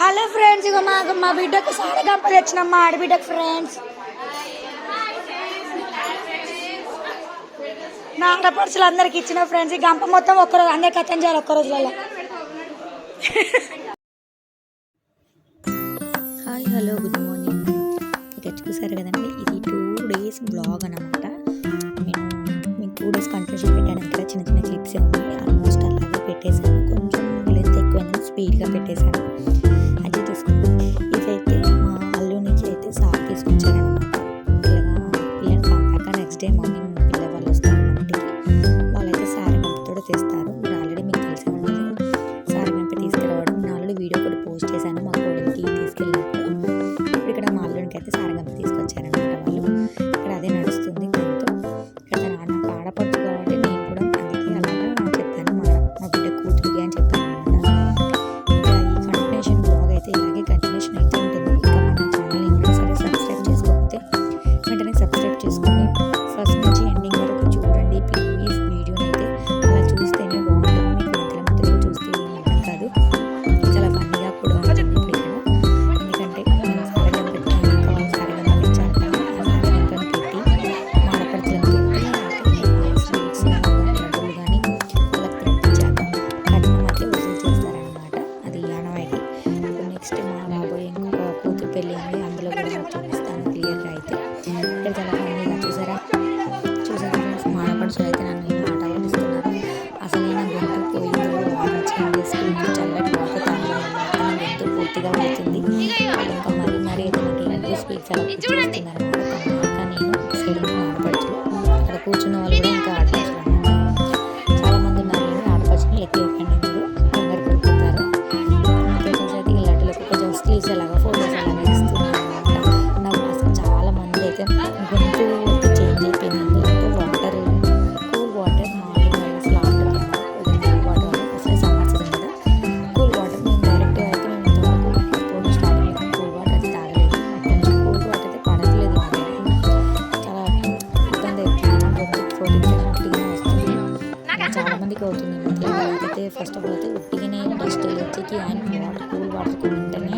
Hello friends ఇక మాకు మా బిడ్డకు సారగంప తెచ్చినాం మా ఆడబిడ్డకు ఫ్రెండ్స్. మా ఆడపడుచులు అందరికి ఇచ్చిన ఫ్రెండ్స్ ఈ గంప మొత్తం ఒక్కరోజు అందరికి అర్థం చేయాలి ఒక్కరోజు వల్ల హాయ్ హలో గుడ్ మార్నింగ్. ఇక చూసారు కదండి ఇది టూ డేస్ బ్లాగ్ అనమాట నేను మీకు టూ డేస్ కంటిన్యూషన్ పెట్టాను ఇక్కడ చిన్న చిన్న క్లిప్సే ఉన్నాయి ఆల్మోస్ట్ అలాగే పెట్టేశాను. కొంచెం లెంత్ ఎక్కువైనా స్పీడ్గా పెట్టేశాను. les animo పూర్తిగా అవుతుంది. ఇంకా మరి మరి అతనికి స్పీచ్ ఫస్ట్ ఆఫ్ ఆల్ అయితే ఉట్టిగానే డస్ట్ వచ్చేకి ఆయన వాటర్ కూల్ వాటర్కి వెంటనే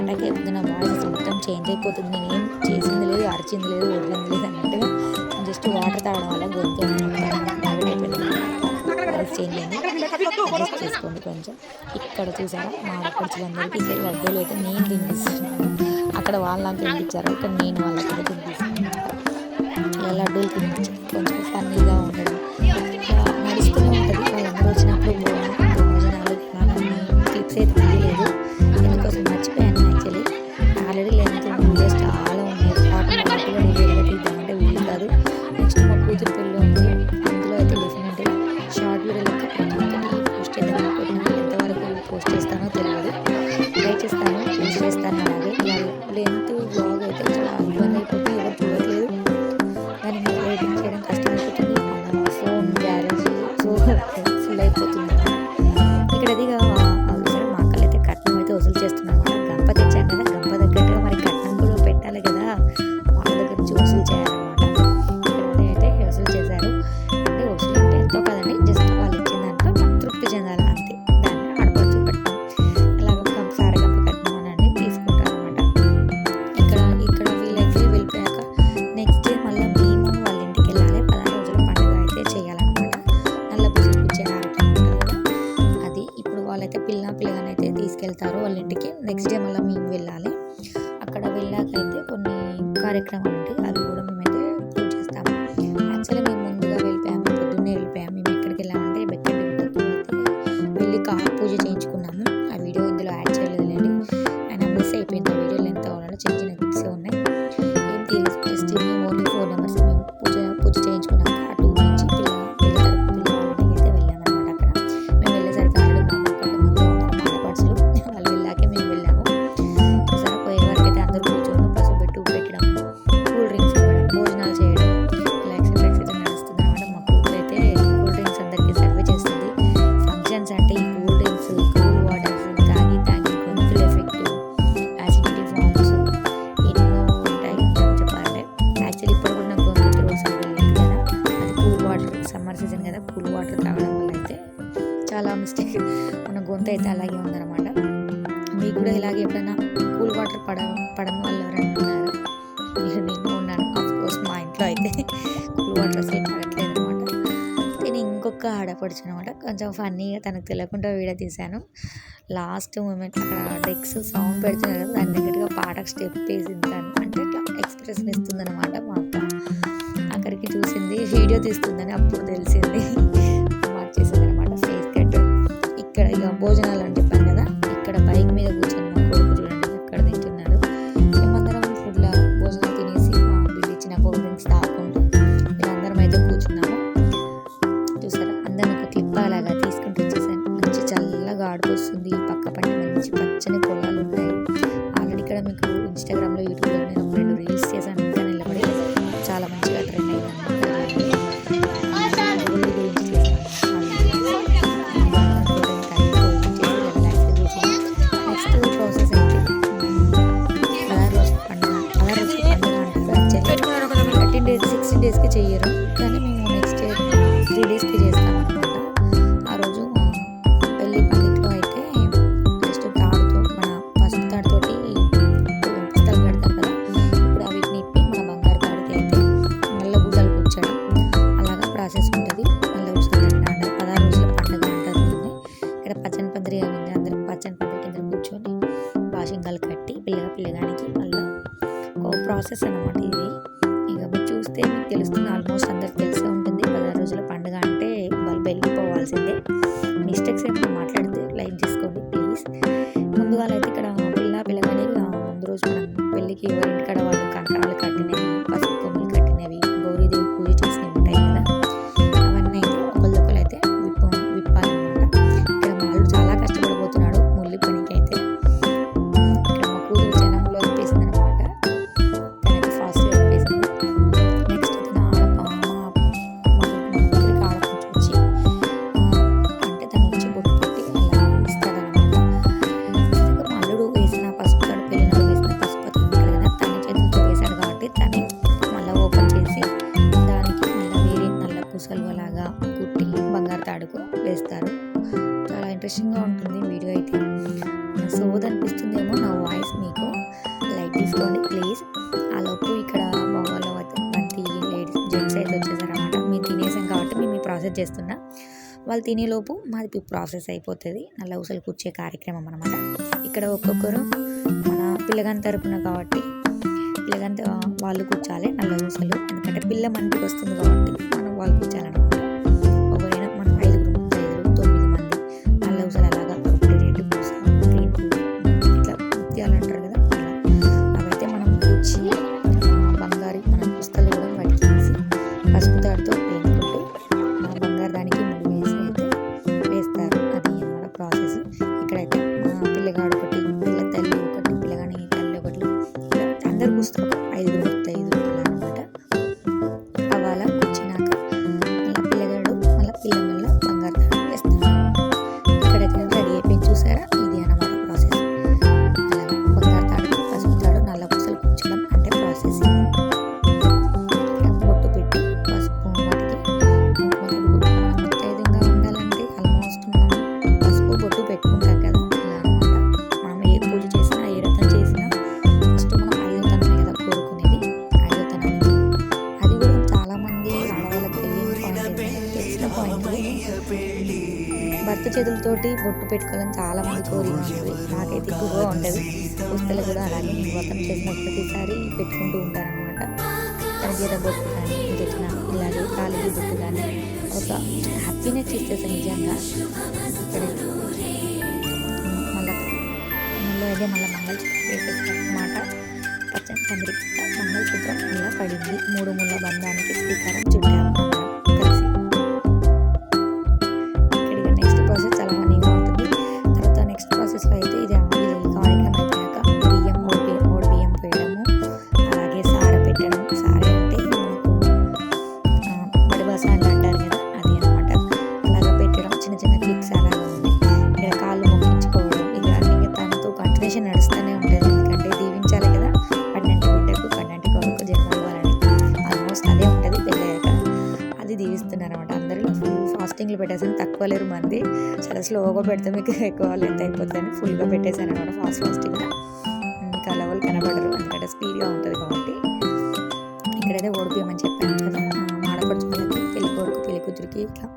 అటాక్ అయిపోతుంది నా వాయిస్ మొత్తం చేంజ్ అయిపోతుంది. నేను ఏం చేసింది లేదు అరిచింది లేదు వదిలింది లేదు అన్నట్టు జస్ట్ వాటర్ తాగడం వల్ల గొంతు చేసుకోండి కొంచెం. ఇక్కడ చూసారా? మా ఆడపడుచులందరికీ ఇక్కడ లడ్డూలు అయితే నేను తినిపిస్తున్నాను. అక్కడ వాళ్ళు నాకు తినిపించారు ఇక్కడ నేను వాళ్ళకి తినిపిస్తున్నాను. ఇలా లడ్డూలు తినిపించాను. కొంచెం ఫన్నీగా ఉండదు 可 పూజ చేయించుకున్నాము. ఆ వీడియో ఇందులో యాడ్ చేయలేదులేండి. ఆయన మిస్ అయిపోయింది ఆ వీడియో ఎంత ఉన్నాడో చిన్న చాలా మిస్టేక్ మన గొంతు అయితే అలాగే ఉందన్నమాట. మీకు కూడా ఇలాగే ఎప్పుడైనా కూల్ వాటర్ పడ పడడం వల్ల ఎవరనుకున్నారా నేను నేను ఉన్నాను. ఆఫ్కోర్స్ మా ఇంట్లో అయితే కూల్ వాటర్ అసలు పడట్లేదు అనమాట నేను ఇంకొక ఆడపడుచు అనమాట కొంచెం ఫన్నీగా తనకు తెలియకుండా వీడియో తీశాను. లాస్ట్ మూమెంట్ అక్కడ డెక్స్ సౌండ్ పెడుతున్నారు కదా దాని దగ్గరగా పాటకు స్టెప్ వేసి తను. అంటే ఇట్లా ఎక్స్ప్రెషన్ ఇస్తుందన్నమాట మా అక్క. అక్కడికి చూసింది వీడియో తీస్తుందని అప్పుడు తెలిసింది. మార్చేసింది. చేయాల్సిందే. మిస్టేక్స్ ఏమైనా మాట్లాడితే లైక్ చేసుకోండి ప్లీజ్ ముందుగా అయితే ఇక్కడ పిల్ల పిల్లగానే ముందు రోజు మనం పెళ్ళికి ఇక్కడ వాళ్ళు పూసలులాగా కుట్టి బంగారు తాడుకు వేస్తారు. చాలా ఇంట్రెస్టింగ్గా ఉంటుంది వీడియో అయితే. సో అనిపిస్తుందేమో నా వాయిస్ మీకు. లైట్ తీసుకోండి ప్లీజ్. అలాపు ఇక్కడ మగవాళ్ళ మంచి లేడీస్ జెంట్స్ అయితే వచ్చేసారనమాట మేము తినేసాం కాబట్టి మేము ప్రాసెస్ చేస్తున్నా. వాళ్ళు తినేలోపు మాది ప్రాసెస్ అయిపోతుంది. నల్ల ఊసలు కూర్చే కార్యక్రమం అనమాట ఇక్కడ ఒక్కొక్కరు మన పిల్లగాని తరపున కాబట్టి లేదంటే వాళ్ళు కూర్చాలి నల్ల దోశలు ఎందుకంటే పిల్ల మనకి వస్తుంది కాబట్టి మనం వాళ్ళు కూర్చోాలన్నమాట. చేతులతోటి బొట్టు పెట్టుకోవాలని చాలా మంది కోరిక ఉంటుంది నాకైతే ఎక్కువగా ఉండదు పుస్తలు కూడా అలాగే వ్రతం చేసిన ప్రతిసారి పెట్టుకుంటూ ఉంటారనమాట తన చేత బొట్టు కానీ ఇంకెట్లా ఇలాగే కాలికి బొట్టు కానీ ఒక హ్యాపీనెస్ ఇస్తుంది నిజంగా ఇక్కడైతే మళ్ళీ మళ్ళీ అదే మళ్ళీ మంగళసూత్రం వేసేస్తారు అనమాట పచ్చని పందిరి మంగళసూత్రం మళ్ళీ పడింది. మూడు ముళ్ళ బంధానికి శ్రీకారం చుట్టాము. ఫాస్ట్ అదే ఉంటుంది పెళ్ళయ్యాక. అది దీవిస్తున్నారు అనమాట అందరూ ఫుల్ ఫాస్టింగ్లు పెట్టేసాను తక్కువ లేరు మంది. చాలా స్లోగా పెడతాం మీకు ఎక్కువ లెంత్ అయిపోతుందని ఫుల్గా పెట్టేశాను అనమాట ఫాస్ట్ ఫాస్టింగ్ ఇంకా లెవెల్ కనబడరు. ఎందుకంటే స్పీడ్గా ఉంటుంది కాబట్టి. ఇక్కడైతే ఓడిపోయామని చెప్పాను కదా. ఆడపడుచుకోవాలి పెళ్ళి కొడుకు పెళ్ళి కూతురికి ఇట్లా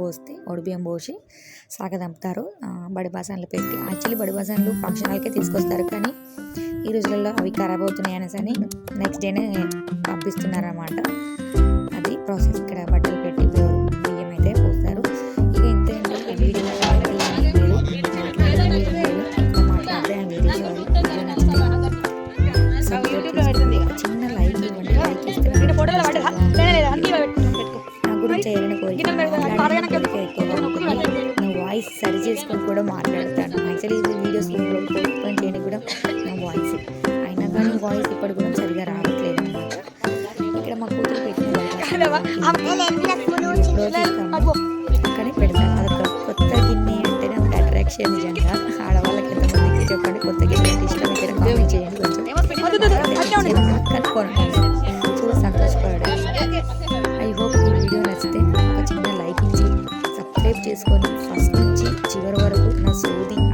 పోస్తే ఓడిపోయాం పోసి సాగదంపుతారు. బడిబాసన్లు బడి పెట్టి యాక్చువల్లీ బడి బాసాన్లు ఫంక్షన్ హాల్కే తీసుకొస్తారు కానీ ఈ రోజులలో అవి ఖరాబ్ అవుతున్నాయి అనేసి అని నెక్స్ట్ డేనే పంపిస్తున్నారన్నమాట అది ప్రాసెస్ ఇక్కడ బట్టలు కానీ పెడతాను అదొక కొత్త గిన్నె అంటేనే ఒక అట్రాక్షన్ నిజంగా ఆడవాళ్ళకి ఎంతమందికి చెప్పండి కొత్త గిన్నె అంటే ఇష్టం కామెంట్ చేయండి కొంచెం కనుక్కోండి చూసి సంతోషపడాడు ఐ హోప్ ఈ వీడియో నచ్చితే ఒక చిన్న లైక్ ఇచ్చి సబ్స్క్రైబ్ చేసుకొని ఫస్ట్ నుంచి చివరి వరకు నా సోది